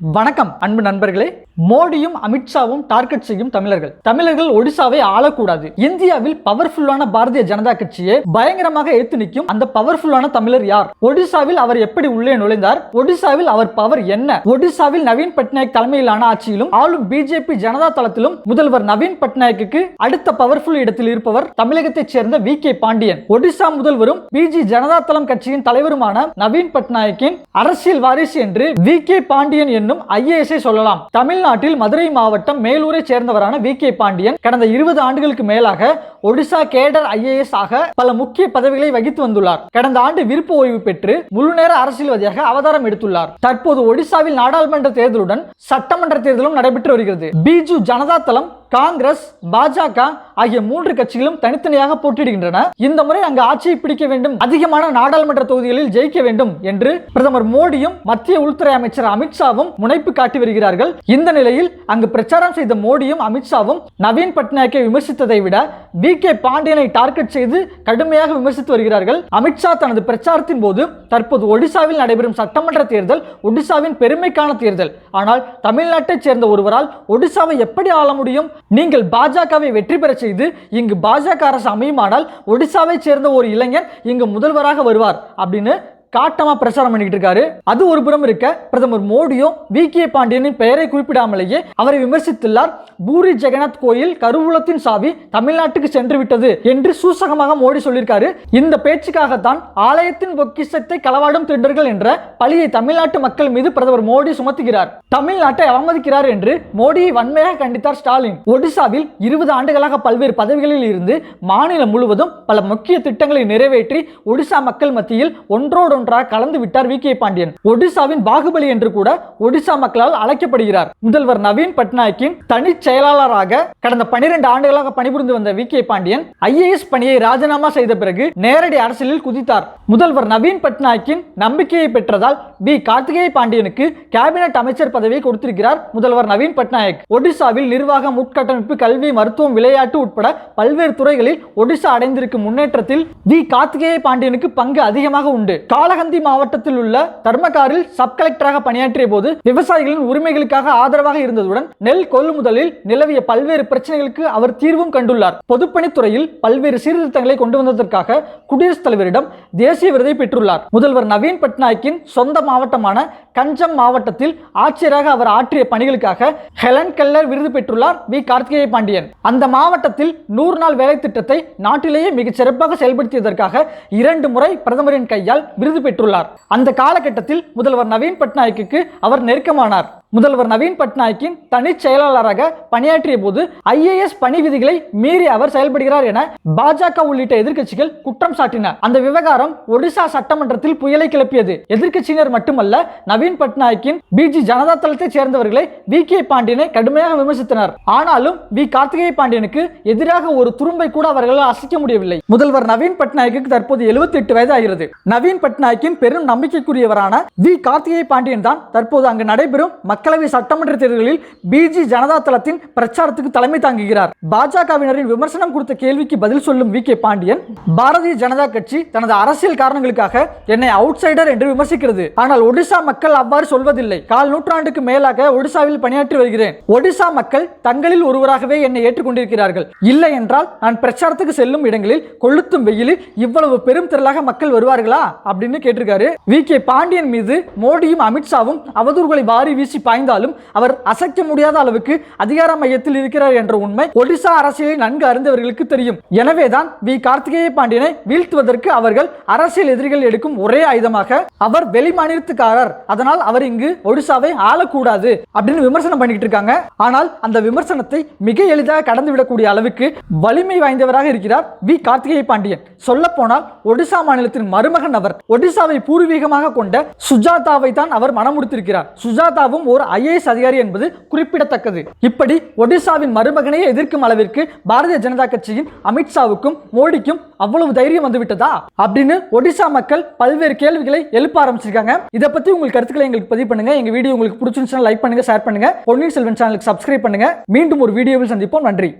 வணக்கம் அன்பு நண்பர்களே. மோடியும் அமித்ஷாவும் டார்கெட் செய்யும் தமிழர்கள். தமிழர்கள் ஒடிசாவை ஆளக்கூடாது. இந்தியாவில் பவர்ஃபுல்லான பாரதிய ஜனதா கட்சியை பயங்கரமாக எடுத்து நிற்கும் அந்த பவர்ஃபுல்லான தமிழர் யார்? ஒடிசாவில் அவர் எப்படி உள்ளே நுழைந்தார்? ஒடிசாவில் அவர் பவர் என்ன? ஒடிசாவில் நவீன் பட்நாயக் தலைமையிலான ஆட்சியிலும் ஆளும் பிஜேபி ஜனதா தளத்திலும் முதல்வர் நவீன் பட்நாயக்கு அடுத்த பவர்ஃபுல் இடத்தில் இருப்பவர் தமிழகத்தைச் சேர்ந்த வி கே பாண்டியன். ஒடிசா முதல்வரும் பிஜி ஜனதா தளம் கட்சியின் தலைவருமான நவீன் பட்நாயக்கின் அரசியல் வாரிசு என்று வி கே பாண்டியன் என்னும் ஐஏஎஸ்ஐ சொல்லலாம். தமிழ்நாட்டில் மதுரை மாவட்டம் மேலூரை சேர்ந்தவரான வி. கே. பாண்டியன் கடந்த இருபது ஆண்டுகளுக்கு மேலாக ஒடிசா கேடர் ஐஏஎஸ் ஆக பல முக்கிய பதவிகளை வகித்து வந்துள்ளார். கடந்த ஆண்டு விருப்ப ஓய்வு பெற்று முழுநேர அரசியல்வாதியாக அவதாரம் எடுத்துள்ளார். தற்போது ஒடிசாவில் நாடாளுமன்ற தேர்தலுடன் சட்டமன்ற தேர்தலும் நடைபெற்று வருகிறது. பிஜு ஜனதா தளம் காங்கிரஸ் பாஜக ஆகிய மூன்று கட்சிகளும் தனித்தனியாக போட்டியிடுகின்றன. இந்த முறை அங்கு ஆட்சியை பிடிக்க வேண்டும் அதிகமான நாடாளுமன்ற தொகுதிகளில் ஜெயிக்க வேண்டும் என்று பிரதமர் மோடியும் மத்திய உள்துறை அமைச்சர் அமித்ஷாவும் முனைப்பு காட்டி வருகிறார்கள். இந்த நிலையில் அங்கு பிரச்சாரம் செய்த மோடியும் அமித்ஷாவும் நவீன் பட்நாயக்கை விமர்சித்ததை விட வி. கே. பாண்டியனை டார்கெட் செய்து கடுமையாக விமர்சித்து வருகிறார்கள். அமித்ஷா தனது பிரச்சாரத்தின் போது தற்போது ஒடிசாவில் நடைபெறும் சட்டமன்ற தேர்தல் ஒடிசாவின் பெருமைக்கான தேர்தல். ஆனால் தமிழ்நாட்டைச் சேர்ந்த ஒருவரால் ஒடிசாவை எப்படி ஆள முடியும்? நீங்கள் பாஜகவை வெற்றி பெற செய்து இங்கு பாஜக அரசு அமையுமானால் ஒடிசாவை சேர்ந்த ஒரு இளைஞர் இங்கு முதல்வராக வருவார் அப்படின்னு காட்டமா பிரச்சாரம் பண்ணிக்கிட்டு இருக்காரு. அது ஒரு புறம் இருக்க பிரதமர் மோடியும் வி. கே. பாண்டியனின் பெயரை குறிப்பிடாமலேயே அவரை விமர்சித்துள்ளார். பூரி ஜெகநாத் கோயில் கருவூலத்தின் சாவி தமிழ்நாட்டுக்கு சென்று விட்டது என்று சூசகமாக மோடி சொல்லியிருக்காரு. இந்த பேச்சுக்காகத்தான் ஆலயத்தின் பொக்கிஷத்தை களவாடும் திருடர்கள் என்ற பழியை தமிழ்நாட்டு மக்கள் மீது பிரதமர் மோடி சுமத்துகிறார். தமிழ்நாட்டை அவமதிக்கிறார் என்று மோடியை வன்மையாக கண்டித்தார் ஸ்டாலின். ஒடிசாவில் இருபது ஆண்டுகளாக பல்வேறு பதவிகளில் இருந்து மாநிலம் முழுவதும் பல முக்கிய திட்டங்களை நிறைவேற்றி ஒடிசா மக்கள் மத்தியில் ஒன்றோடு ஒன்றாக கலந்து விட்டார் வி கே பாண்டியன். ஒடிசாவின் பாகுபலி என்று கூட ஒடிசா மக்களால் அழைக்கப்படுகிறார். முதல்வர் நவீன் பட்நாயக்கின் தனி செயலாளராக கடந்த பனிரெண்டு ஆண்டுகளாக பணிபுரிந்து வந்த வி கே பாண்டியன் ஐஏஎஸ் பணியை ராஜினாமா செய்த பிறகு நேரடி அரசியலில் குதித்தார். முதல்வர் நவீன் பட்நாயக்கின் நம்பிக்கையை பெற்றதால் பி கார்த்திகேய பாண்டியனுக்கு கேபினட் அமைச்சர் பதவியை கொடுத்திருக்கிறார் முதல்வர் நவீன் பட்நாயக். ஒடிசாவில் நிர்வாகம் உட்கட்டமைப்பு கல்வி மருத்துவம் விளையாட்டு உட்பட பல்வேறு துறைகளில் ஒடிசா அடைந்திருக்கும் முன்னேற்றத்தில் வி கார்த்திகேய பாண்டியனுக்கு பங்கு அதிகமாக உண்டு. காலகந்தி மாவட்டத்தில் உள்ள தர்மகாரில் சப் கலெக்டராக பணியாற்றிய போது விவசாயிகளின் உரிமைகளுக்காக ஆதரவாக இருந்ததுடன் நெல் கொள்முதலில் நிலவிய பல்வேறு பிரச்சனைகளுக்கு அவர் தீர்வும் கண்டுள்ளார். பொதுப்பணித்துறையில் பல்வேறு சீர்திருத்தங்களை கொண்டு வந்ததற்காக குடியரசுத் தலைவரிடம் தேசிய விருதை பெற்றுள்ளார். முதல்வர் நவீன் பட்நாயக்கின் சொந்த மாவட்டமான கஞ்சம் மாவட்டத்தில் ஆட்சியராக அவர் ஆற்றிய பணிகளுக்காக ஹெலன் கெல்லர் விருது பெற்றுள்ளார் வி. கார்த்திகேய பாண்டியன். அந்த மாவட்டத்தில் நூறு நாள் வேலை திட்டத்தை நாட்டிலேயே மிகச் சிறப்பாக செயல்படுத்தியதற்காக இரண்டு முறை பிரதமரின் கையால் விருது பெற்றுள்ளார். அந்த காலகட்டத்தில் முதல்வர் நவீன் பட்நாயக்கு அவர் நெருக்கமானார். முதல்வர் நவீன் பட்நாயக்கின் தனி செயலாளராக பணியாற்றிய போது ஐஏஎஸ் பணி விதிகளை மீறி அவர் செயல்படுகிறார் என பாஜக உள்ளிட்ட எதிர்க்கட்சிகள் குற்றம் சாட்டின. அந்த விவகாரம் ஒடிசா சட்டமன்றத்தில் புயலை கிளப்பியது. எதிர்க்கட்சியினர் மட்டுமல்ல நவீன் பட்நாயக்கின் பிஜி ஜனதா தளத்தைச் சேர்ந்தவர்களை வி கே பாண்டியனை கடுமையாக விமர்சித்தனர். ஆனாலும் வி கார்த்திகேய பாண்டியனுக்கு எதிராக ஒரு துரும்பை கூட அவர்களால் அசைக்க முடியவில்லை. முதல்வர் நவீன் பட்நாயக்கு தற்போது 78 எட்டு வயது ஆகிறது நவீன் பட்நாயக்கின் பெரும் நம்பிக்கைக்குரியவரான வி கார்த்திகேய பாண்டியன் தான் தற்போது அங்கு நடைபெறும் மக்களவை சட்டமன்ற தேர்தலில் பிஜி ஜனதா தளத்தின் பிரச்சாரத்துக்கு தலைமை தாங்குகிறார். பாஜகவினரின் விமர்சனம் கொடுத்த கேள்விக்கு பதில் சொல்லும் வி கே பாண்டியன் பாரதிய ஜனதா கட்சி தனது அரசியல் காரணங்களுக்காக என்னை அவுட் சைடர் என்று விமர்சிக்கிறது. ஆனால் ஒடிசா மக்கள் அவ்வாறு சொல்வதில்லை. கால் நூற்றாண்டுக்கு மேலாக ஒடிசாவில் பணியாற்றி வருகிறேன். ஒடிசா மக்கள் தங்களில் ஒருவராகவே என்னை ஏற்றுக்கொண்டிருக்கிறார்கள். இல்லை என்றால் நான் பிரச்சாரத்துக்கு செல்லும் இடங்களில் கொளுத்தும் வெயிலில் இவ்வளவு பெரும் திரளாக மக்கள் வருவார்களா? அப்படின்னு கேட்டிருக்காரு. வி கே பாண்டியன் மீது மோடியும் அமித்ஷாவும் அவதூறுகளை வாரி வீசி பாய்ந்தாலும் அவர் அசைக்க முடியாத அளவுக்கு அதிகார மையத்தில் இருக்கிறார் என்ற உண்மை ஒடிசா அரசியலை நன்கு அறிந்தவர்களுக்கு தெரியும். எனவேதான் வி. கார்த்திகேய பாண்டியனை வீழ்த்துவதற்கு அவர்கள் அரசியல் எதிரிகள் எடுக்கும் ஒரே ஆயுதமாக அவர் வெளிமாநிலத்துக்காரர் அதனால் அவர் இங்கு ஒடிசாவை ஆளக்கூடாது அப்படின்னு விமர்சனம் பண்ணிக்கிட்டு இருக்காங்க. ஆனால் அந்த விமர்சனத்தை மிக எளிதாக கடந்து விடக்கூடிய அளவுக்கு வலிமை வாய்ந்தவராக இருக்கிறார் வி. கார்த்திகேய பாண்டியன். சொல்ல போனால் ஒடிசா மாநிலத்தின் மருமகன் அவர். ஒடிசாவை பூர்வீகமாக கொண்ட சுஜாதாவை தான் அவர் மனமுடித்திருக்கிறார் சுஜாதாவும் ஒரு ஐஏஎஸ் அதிகாரி என்பது குறிப்பிடத்தக்கது. இப்படி ஒடிசாவின் மருமகனையே எதிர்க்கும் அளவிற்கு பாரதிய ஜனதா கட்சியின் அமித்ஷாவுக்கும் மோடிக்கும் அவ்வளவு தைரியம் வந்துவிட்டதா? அப்படின்னு ஒடிசா மக்கள் பல்வேறு கேள்விகளை எழுப்ப ஆரம்பிச்சிருக்காங்க. இதை பத்தி உங்கள் கருத்துக்களை எங்களுக்கு பதிவு பண்ணுங்க. எங்க வீடியோ உங்களுக்கு பிடிச்சிருந்துச்சுன்னா லைக் பண்ணுங்க ஷேர் பண்ணுங்க. பொன்னியின் செல்வன் சேனலுக்கு சப்ஸ்கிரைப் பண்ணுங்க. மீண்டும் ஒரு வீடியோவில் சந்திப்போம். நன்றி.